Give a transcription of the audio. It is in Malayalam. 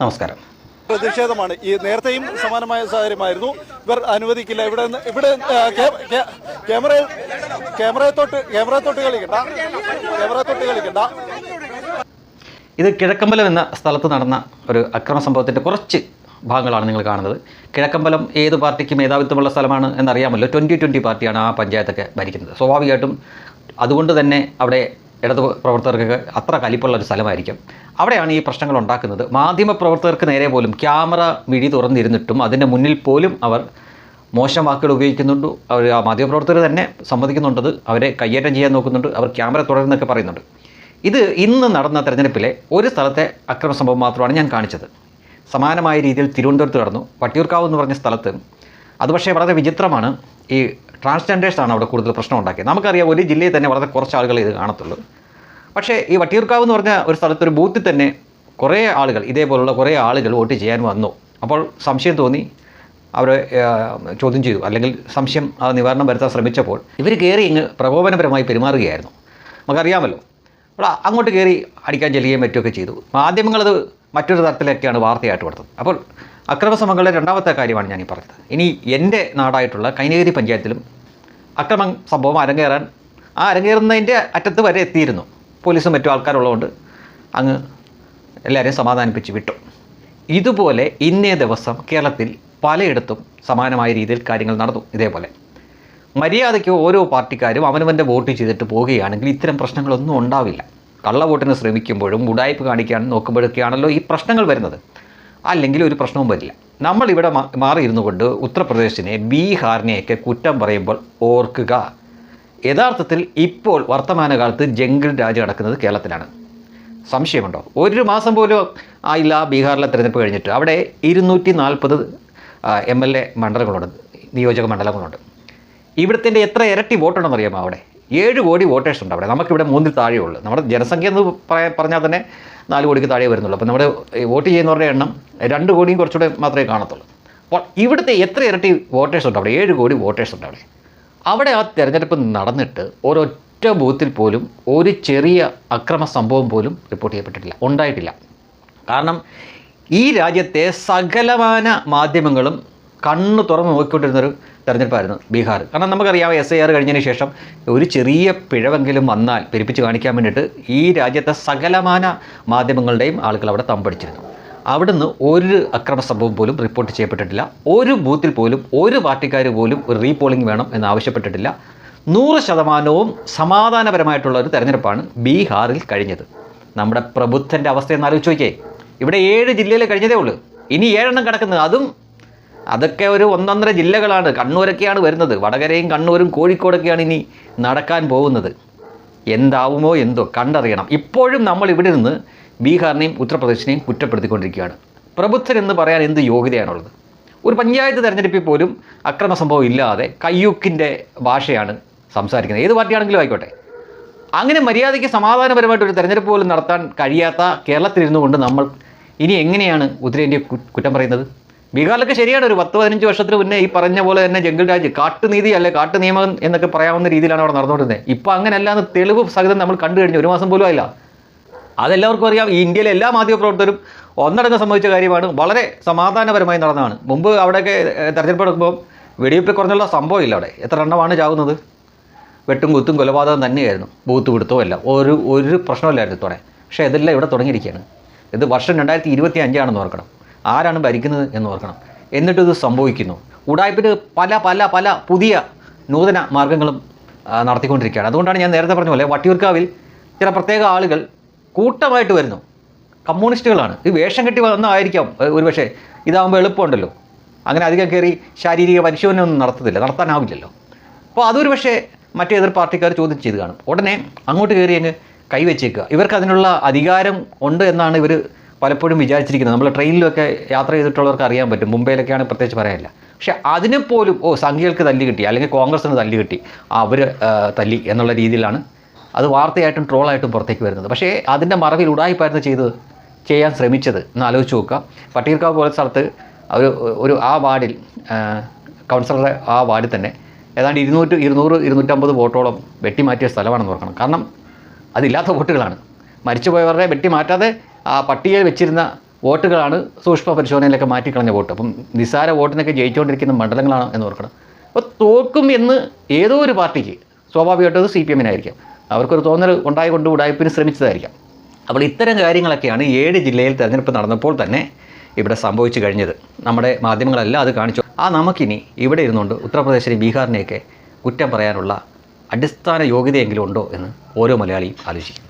നമസ്കാരം. പ്രതിഷേധമാണ്. ഈ നേരത്തെയും സമാനമായ സാഹചര്യമായിരുന്നു. ഇവർ അനുവദിക്കില്ല. ഇവിടെ ഇവിടെ ക്യാമറ ക്യാമറയെ തൊട്ട് ക്യാമറയെ തൊട്ട് കളിക്കണ്ട. ക്യാമറയെ തൊട്ട് കളിക്കണ്ട. ഇത് കിഴക്കമ്പലം എന്ന സ്ഥലത്ത് നടന്ന ഒരു അക്രമ സംഭവത്തിന്റെ കുറച്ച് ഭാഗങ്ങളാണ് നിങ്ങൾ കാണുന്നത്. കിഴക്കമ്പലം ഏത് പാർട്ടിക്ക് മേധാവിത്വമുള്ള സ്ഥലമാണ് എന്നറിയാമല്ലോ. ട്വന്റി ട്വന്റി പാർട്ടിയാണ് ആ പഞ്ചായത്തൊക്കെ ഭരിക്കുന്നത്. സ്വാഭാവികമായിട്ടും അതുകൊണ്ട് തന്നെ അവിടെ ഇടതു പ്രവർത്തകർക്കൊക്കെ അത്ര കലിപ്പുള്ള ഒരു സ്ഥലമായിരിക്കും. അവിടെയാണ് ഈ പ്രശ്നങ്ങൾ ഉണ്ടാക്കുന്നത്. മാധ്യമ പ്രവർത്തകർക്ക് നേരെ പോലും ക്യാമറ മിഴി തുറന്നിരുന്നിട്ടും അതിന്റെ മുന്നിൽ പോലും അവർ മോശം വാക്കുകൾ ഉപയോഗിക്കുന്നുണ്ട്. അവർ ആ മാധ്യമപ്രവർത്തകർ തന്നെ സമ്മതിക്കുന്നുണ്ടത്. അവരെ കയ്യേറ്റം ചെയ്യാൻ നോക്കുന്നുണ്ട്. അവർ ക്യാമറ തുടരുന്നൊക്കെ പറയുന്നുണ്ട്. ഇത് ഇന്ന് നടന്ന തെരഞ്ഞെടുപ്പിലെ ഒരു സ്ഥലത്തെ അക്രമ സംഭവം മാത്രമാണ് ഞാൻ കാണിച്ചത്. സമാനമായ രീതിയിൽ തിരുവനന്തപുരത്ത് നടന്നു. വട്ടിയൂർക്കാവ് എന്ന് പറഞ്ഞ സ്ഥലത്ത്. അത് പക്ഷേ വളരെ വിചിത്രമാണ്. ഈ ട്രാൻസ്ജെൻഡേഴ്സാണ് അവിടെ കൂടുതൽ പ്രശ്നം ഉണ്ടാക്കിയത് നമുക്കറിയാം ഒരു ജില്ലയിൽ തന്നെ വളരെ കുറച്ച് ആളുകൾ ഇത് കാണത്തുള്ളൂ. പക്ഷേ ഈ വട്ടിയൂർക്കാവ് എന്ന് പറഞ്ഞ ഒരു സ്ഥലത്ത് ഒരു ബൂത്തിൽ തന്നെ കുറേ ആളുകൾ ഇതേപോലുള്ള കുറേ ആളുകൾ വോട്ട് ചെയ്യാൻ വന്നു. അപ്പോൾ സംശയം തോന്നി. അവരെ ചോദ്യം ചെയ്തു. അല്ലെങ്കിൽ സംശയം അത് നിവാരണം വരുത്താൻ ശ്രമിച്ചപ്പോൾ ഇവർ കയറി ഇങ്ങ് പ്രകോപനപരമായി പെരുമാറുകയായിരുന്നു. നമുക്കറിയാമല്ലോ. അപ്പോൾ അങ്ങോട്ട് കയറി അടിക്കാൻ ചെല്ലുകയും മറ്റുമൊക്കെ ചെയ്തു. മാധ്യമങ്ങളത് മറ്റൊരു തരത്തിലൊക്കെയാണ് വാർത്തയായിട്ട് കൊടുത്തത്. അപ്പോൾ അക്രമസമങ്ങളുടെ രണ്ടാമത്തെ കാര്യമാണ് ഞാൻ ഈ പറഞ്ഞത്. ഇനി എന്റെ നാടായിട്ടുള്ള കൈനഗിരി പഞ്ചായത്തിലും അക്രമ സംഭവം അരങ്ങേറാൻ ആ അരങ്ങേറുന്നതിന്റെ അറ്റത്ത് വരെ എത്തിയിരുന്നു. പോലീസും മറ്റു ആൾക്കാരുള്ളതുകൊണ്ട് അങ്ങ് എല്ലാവരെയും സമാധാനിപ്പിച്ച് വിട്ടു. ഇതുപോലെ ഇന്നേ ദിവസം കേരളത്തിൽ പലയിടത്തും സമാനമായ രീതിയിൽ കാര്യങ്ങൾ നടന്നു ഇതേപോലെ. മര്യാദയ്ക്ക് ഓരോ പാർട്ടിക്കാരും അവനവന്റെ വോട്ട് ചെയ്തിട്ട് പോവുകയാണെങ്കിൽ ഇത്തരം പ്രശ്നങ്ങളൊന്നും ഉണ്ടാവില്ല. കള്ളവോട്ടിന് ശ്രമിക്കുമ്പോഴും ഉടായ്പ് കാണിക്കാൻ നോക്കുമ്പോഴൊക്കെയാണല്ലോ ഈ പ്രശ്നങ്ങൾ വരുന്നത്. അല്ലെങ്കിൽ ഒരു പ്രശ്നവും വരില്ല. നമ്മളിവിടെ മാ- മാറിയിരുന്നു കൊണ്ട് ഉത്തർപ്രദേശിനെ ബീഹാറിനെയൊക്കെ കുറ്റം പറയുമ്പോൾ ഓർക്കുക. യഥാർത്ഥത്തിൽ ഇപ്പോൾ വർത്തമാനകാലത്ത് ജംഗിൾ രാജ് നടക്കുന്നത് കേരളത്തിലാണ്. സംശയമുണ്ടോ? ഒരു മാസം പോലും ആയില്ല ബീഹാറിലെ തിരഞ്ഞെടുപ്പ് കഴിഞ്ഞിട്ട്. അവിടെ ഇരുന്നൂറ്റി നാൽപ്പത് എം എൽ എ മണ്ഡലങ്ങളുണ്ട് നിയോജക മണ്ഡലങ്ങളുണ്ട്. ഇവിടുത്തെ എത്ര ഇരട്ടി വോട്ടുണ്ടെന്ന് അറിയാമോ അവിടെ? ഏഴ് കോടി വോട്ടേഴ്സ് ഉണ്ട് അവിടെ. നമുക്കിവിടെ മൂന്നിൽ താഴെയുള്ളൂ നമ്മുടെ ജനസംഖ്യ എന്ന് പറയാൻ പറഞ്ഞാൽ തന്നെ നാല് കോടിക്ക് താഴെ വരുന്നുള്ളൂ. അപ്പോൾ നമ്മുടെ വോട്ട് ചെയ്യുന്നവരുടെ എണ്ണം രണ്ട് കോടിയും കുറച്ചുകൂടെ മാത്രമേ കാണത്തുള്ളൂ. അപ്പോൾ ഇവിടുത്തെ എത്ര ഇരട്ടി വോട്ടേഴ്സ് ഉണ്ട് അവിടെ? ഏഴ് കോടി വോട്ടേഴ്സ് ഉണ്ട് അവിടെ. അവിടെ ആ തെരഞ്ഞെടുപ്പ് നടന്നിട്ട് ഒരൊറ്റ ബൂത്തിൽ പോലും ഒരു ചെറിയ അക്രമ സംഭവം പോലും റിപ്പോർട്ട് ചെയ്യപ്പെട്ടിട്ടില്ല. ഉണ്ടായിട്ടില്ല. കാരണം ഈ രാജ്യത്തെ സകലമാന മാധ്യമങ്ങളും കണ്ണ് തുറന്ന് നോക്കിക്കൊണ്ടിരുന്നൊരു തെരഞ്ഞെടുപ്പായിരുന്നു ബീഹാർ കാരണം നമുക്കറിയാം എസ് ഐ ആർ കഴിഞ്ഞതിന് ശേഷം ഒരു ചെറിയ പിഴവെങ്കിലും വന്നാൽ പെരുപ്പിച്ച് കാണിക്കാൻ വേണ്ടിയിട്ട് ഈ രാജ്യത്തെ സകലമാന മാധ്യമങ്ങളുടെയും ആളുകൾ അവിടെ തമ്പടിച്ചിരുന്നു. അവിടുന്ന് ഒരു അക്രമ സംഭവം പോലും റിപ്പോർട്ട് ചെയ്യപ്പെട്ടിട്ടില്ല. ഒരു ബൂത്തിൽ പോലും ഒരു പാർട്ടിക്കാർ പോലും ഒരു റീപോളിംഗ് വേണം എന്ന് ആവശ്യപ്പെട്ടിട്ടില്ല നൂറ് ശതമാനവും സമാധാനപരമായിട്ടുള്ള ഒരു തെരഞ്ഞെടുപ്പാണ് ബീഹാറിൽ കഴിഞ്ഞത്. നമ്മുടെ പ്രബുദ്ധന്റെ അവസ്ഥ എന്ന് ആലോചിച്ച് നോക്കിയേ. ഇവിടെ ഏഴ് ജില്ലയിൽ കഴിഞ്ഞതേ ഉള്ളൂ. ഇനി ഏഴെണ്ണം കിടക്കുന്നത്. അതും അതൊക്കെ ഒരു ഒന്നൊന്നര ജില്ലകളാണ്. കണ്ണൂരൊക്കെയാണ് വരുന്നത്. വടകരയും കണ്ണൂരും കോഴിക്കോടൊക്കെയാണ് ഇനി നടക്കാൻ പോകുന്നത്. എന്താവുമോ എന്തോ കണ്ടറിയണം. ഇപ്പോഴും നമ്മൾ ഇവിടെ നിന്ന് ബീഹാറിനെയും ഉത്തർപ്രദേശിനെയും കുറ്റപ്പെടുത്തിക്കൊണ്ടിരിക്കുകയാണ്. പ്രബുദ്ധൻ എന്ന് പറയാൻ എന്ത് യോഗ്യതയാണുള്ളത്? ഒരു പഞ്ചായത്ത് തെരഞ്ഞെടുപ്പിൽ പോലും അക്രമ സംഭവം ഇല്ലാതെ കയ്യൂക്കിന്റെ ഭാഷയാണ് സംസാരിക്കുന്നത്. ഏത് പാർട്ടിയാണെങ്കിലും ആയിക്കോട്ടെ. അങ്ങനെ മര്യാദയ്ക്ക് സമാധാനപരമായിട്ട് ഒരു തെരഞ്ഞെടുപ്പ് പോലും നടത്താൻ കഴിയാത്ത കേരളത്തിലിരുന്നു കൊണ്ട് നമ്മൾ ഇനി എങ്ങനെയാണ് ഉത്തരേന്ത്യ കുറ്റം പറയുന്നത്? ബീഹാറിലൊക്കെ ശരിയാണ് ഒരു പത്ത് പതിനഞ്ച് വർഷത്തിന് മുന്നേ ഈ പറഞ്ഞ പോലെ തന്നെ ജംഗിൾ രാജ് കാട്ടുനീതി അല്ലെ കാട്ടു നിയമം എന്നൊക്കെ പറയാവുന്ന രീതിയിലാണ് അവിടെ നടന്നുകൊണ്ടിരുന്നത് ഇപ്പോൾ അങ്ങനെയല്ല എന്ന് തെളിവ് സഹിതം നമ്മൾ കണ്ടു കഴിഞ്ഞു ഒരു മാസം പോലും ആയില്ല. അതെല്ലാവർക്കും അറിയാം ഈ ഇന്ത്യയിലെ എല്ലാ മാധ്യമപ്രവർത്തകരും ഒന്നടങ്കം സംഭവിച്ച കാര്യമാണ് വളരെ സമാധാനപരമായി നടന്നതാണ്. മുമ്പ് അവിടെയൊക്കെ തെരഞ്ഞെടുപ്പ് എടുക്കുമ്പോൾ വെടിവെപ്പ് കുറഞ്ഞുള്ള സംഭവം ഇല്ല അവിടെ. എത്ര എണ്ണമാണ് ചാകുന്നത്? വെട്ടും കുത്തും കൊലപാതകം തന്നെയായിരുന്നു ബൂത്ത് പിടുത്തവും എല്ലാം. ഒരു ഒരു പ്രശ്നമില്ലായിരുന്നു ഇത്തോടെ പക്ഷേ ഇതെല്ലാം ഇവിടെ തുടങ്ങിയിരിക്കുകയാണ്. ഇത് വർഷം രണ്ടായിരത്തി ഇരുപത്തി അഞ്ചാണെന്ന് ഓർക്കണം. ആരാണ് ഭരിക്കുന്നത് എന്ന് ഓർക്കണം. എന്നിട്ട് ഇത് സംഭവിക്കുന്നു. ഉടായ്പിന് പല പല പല പുതിയ നൂതന മാർഗങ്ങളും നടത്തിക്കൊണ്ടിരിക്കുകയാണ്. അതുകൊണ്ടാണ് ഞാൻ നേരത്തെ പറഞ്ഞ പോലെ വട്ടിയൂർക്കാവിൽ ചില പ്രത്യേക ആളുകൾ കൂട്ടമായിട്ട് വരുന്നു. കമ്മ്യൂണിസ്റ്റുകളാണ്. ഈ വേഷം കെട്ടി വന്നതായിരിക്കാം ഒരു ഒരുപക്ഷേ ഇതാകുമ്പോൾ എളുപ്പമുണ്ടല്ലോ. അങ്ങനെ അധികം കയറി ശാരീരിക പരിശോധനയൊന്നും നടത്തത്തില്ല. നടത്താനാവില്ലല്ലോ. അപ്പോൾ അതൊരു പക്ഷേ മറ്റേ എതിർ പാർട്ടിക്കാർ ചോദ്യം ചെയ്ത് കാണും. ഉടനെ അങ്ങോട്ട് കയറി അങ്ങ് കൈവച്ചേക്കുക. ഇവർക്ക് അതിനുള്ള അധികാരം ഉണ്ട് എന്നാണ് ഇവർ പലപ്പോഴും വിചാരിച്ചിരിക്കുന്നത്. നമ്മൾ ട്രെയിനിലൊക്കെ യാത്ര ചെയ്തിട്ടുള്ളവർക്ക് അറിയാൻ പറ്റും. മുംബൈയിലൊക്കെയാണ് പ്രത്യേകിച്ച് പറയാനില്ല. പക്ഷേ അതിനെപ്പോലും ഓ സംഘികൾക്ക് തല്ലി കിട്ടി. അല്ലെങ്കിൽ കോൺഗ്രസിന് തല്ലി കിട്ടി. അവർ തല്ലി എന്നുള്ള രീതിയിലാണ് അത് വാർത്തയായിട്ടും ട്രോളായിട്ടും പുറത്തേക്ക് വരുന്നത്. പക്ഷേ അതിന്റെ മറവിൽ ഉടായിപ്പായിരുന്നു ചെയ്തത് ചെയ്യാൻ ശ്രമിച്ചത്. എന്ന് ആലോചിച്ച് നോക്കുക. പട്ടീർക്കാവ് പോലെ സ്ഥലത്ത് ഒരു ഒരു ആ വാർഡിൽ കൗൺസിലറുടെ ആ വാർഡിൽ തന്നെ ഏതാണ്ട് ഇരുന്നൂറ്റ് ഇരുന്നൂറ് ഇരുന്നൂറ്റമ്പത് വോട്ടോളം വെട്ടിമാറ്റിയ സ്ഥലമാണെന്ന് ഓർക്കണം. കാരണം അതില്ലാത്ത വോട്ടുകളാണ്. മരിച്ചുപോയവരുടെ വെട്ടി മാറ്റാതെ ആ പട്ടികയിൽ വെച്ചിരുന്ന വോട്ടുകളാണ് സൂക്ഷ്മ പരിശോധനയിലൊക്കെ മാറ്റിക്കളഞ്ഞ വോട്ട്. അപ്പം നിസ്സാര വോട്ടിനൊക്കെ ജയിച്ചുകൊണ്ടിരിക്കുന്ന മണ്ഡലങ്ങളാണ് എന്ന് ഓർക്കണം. അപ്പോൾ തോക്കും എന്ന് ഏതോ ഒരു പാർട്ടിക്ക് സ്വാഭാവികമായിട്ടും അത് സി പി എമ്മിനായിരിക്കാം. അവർക്കൊരു തോന്നൽ ഉണ്ടായി കൊണ്ട് ഉടായ്പിന് ശ്രമിച്ചതായിരിക്കാം. അപ്പോൾ ഇത്തരം കാര്യങ്ങളൊക്കെയാണ് ഏഴ് ജില്ലയിൽ തിരഞ്ഞെടുപ്പ് നടന്നപ്പോൾ തന്നെ ഇവിടെ സംഭവിച്ചു കഴിഞ്ഞത്. നമ്മുടെ മാധ്യമങ്ങളെല്ലാം അത് കാണിച്ചു. ആ നമുക്കിനി ഇവിടെ ഇരുന്നുകൊണ്ട് ഉത്തർപ്രദേശിനെ ബീഹാറിനെയൊക്കെ കുറ്റം പറയാനുള്ള അടിസ്ഥാന യോഗ്യതയെങ്കിലും ഉണ്ടോ എന്ന് ഓരോ മലയാളിയും ആലോചിക്കും.